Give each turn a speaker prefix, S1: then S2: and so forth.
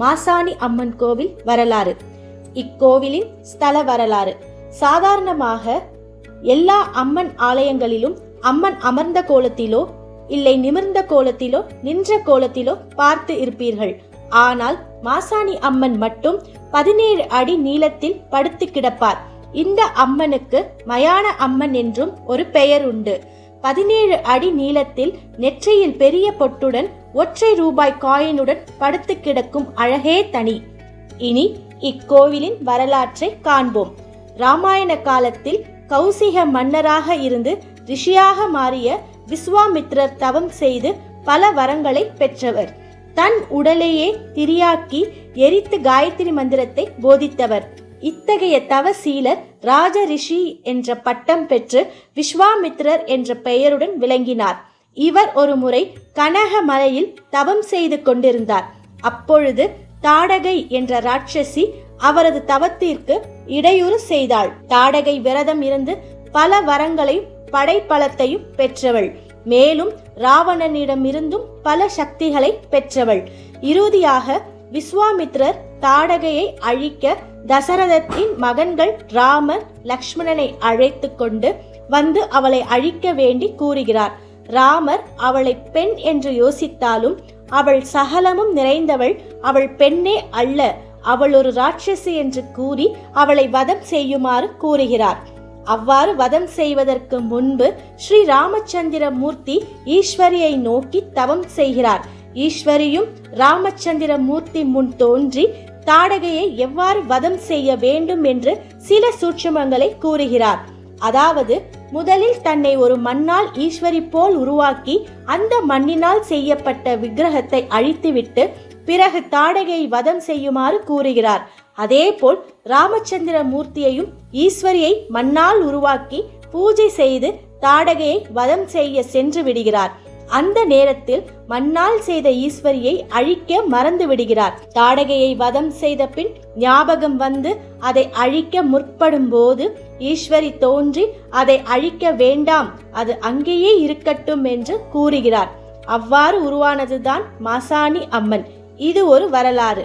S1: மாசாணி அம்மன் கோவில் வரலாறு. இக்கோவிலின் ஸ்தல வரலாறு. சாதாரணமாக எல்லா அம்மன் ஆலயங்களிலும் அம்மன் அமர்ந்த கோலத்திலோ இல்லை நிமிர்ந்த கோலத்திலோ நின்ற கோலத்திலோ பார்த்து இருப்பீர்கள். ஆனால் மாசாணி அம்மன் மட்டும் பதினேழு அடி நீளத்தில் படுத்து கிடப்பார். இந்த அம்மனுக்கு மயான அம்மன் என்றும் ஒரு பெயர் உண்டு. பதினேழு அடி நீளத்தில் நெற்றியில் பெரிய பொட்டுடன் ஒற்றை ரூபாய் காயினுடன் படுத்து கிடக்கும் அழகே தனி. இனி இக்கோவிலின் வரலாற்றை காண்போம். ராமாயண காலத்தில் கௌசிக மன்னராக இருந்து ரிஷியாக மாறிய விஸ்வாமித்ரர் தவம் செய்து பல வரங்களை பெற்றவர். தன் உடலையே திரியாக்கி எரித்து காயத்ரி மந்திரத்தை போதித்தவர். இத்தகைய தவசீலர் ராஜ ரிஷி என்ற பட்டம் பெற்று விஸ்வாமித்ரர் என்ற பெயருடன் விளங்கினார். இவர் ஒரு முறை கனக மலையில் தவம் செய்து கொண்டிருந்தார். அப்பொழுது தாடகை என்ற ராட்சசி அவரது தவத்திற்கு இடையூறு செய்தாள். தாடகை விரதம் இருந்து பல வரங்களையும் படைப்பலத்தையும் பெற்றவள். மேலும் ராவணனிடமிருந்தும் பல சக்திகளை பெற்றவள். இறுதியாக விஸ்வாமித்ரர் தாடகையை அழிக்க தசரதத்தின் மகன்கள் ராமர் லக்ஷ்மணனை அழைத்து கொண்டு வந்து அவளை அழிக்க வேண்டி கூறுகிறார். ராமர் அவளை பெண் என்று யோசித்தாலும் அவள் சகலமும் நிறைந்தவள் அவள் பெண்ணே அல்ல அவள் ஒரு ராட்சசி என்று கூறி அவளை வதம் செய்யுமாறு கூறுகிறார். அவ்வாறு வதம் செய்வதற்கு முன்பு ஸ்ரீ ராமச்சந்திர மூர்த்தி ஈஸ்வரியை நோக்கி தவம் செய்கிறார். ஈஸ்வரியும் ராமச்சந்திர மூர்த்தி முன் தோன்றி தாடகையை எவ்வாறு வதம் செய்ய வேண்டும் என்று சில சூட்சமங்களை கூறுகிறார். அதாவது முதலில் தன்னை ஒரு மண்ணால் ஈஸ்வரி போல் உருவாக்கி அந்த மண்ணினால் செய்யப்பட்ட விக்கிரகத்தை அழித்துவிட்டு பிறகு தாடகையை வதம் செய்யுமாறு கூறுகிறார். அதேபோல் ராமச்சந்திர மூர்த்தியையும் ஈஸ்வரியை மண்ணால் உருவாக்கி பூஜை செய்து தாடகையை வதம் செய்ய சென்று விடுகிறார். அந்த நேரத்தில் மண்ணால் செய்த ஈஸ்வரியை அழிக்க மறந்து விடுகிறார். தாடகையை வதம் செய்த பின் ஞாபகம் வந்து அதை அழிக்க முற்படும் போது ஈஸ்வரி தோன்றி அதை அழிக்க வேண்டாம் அது அங்கேயே இருக்கட்டும் என்று கூறுகிறார். அவ்வாறு உருவானதுதான் மாசாணி அம்மன். இது ஒரு வரலாறு.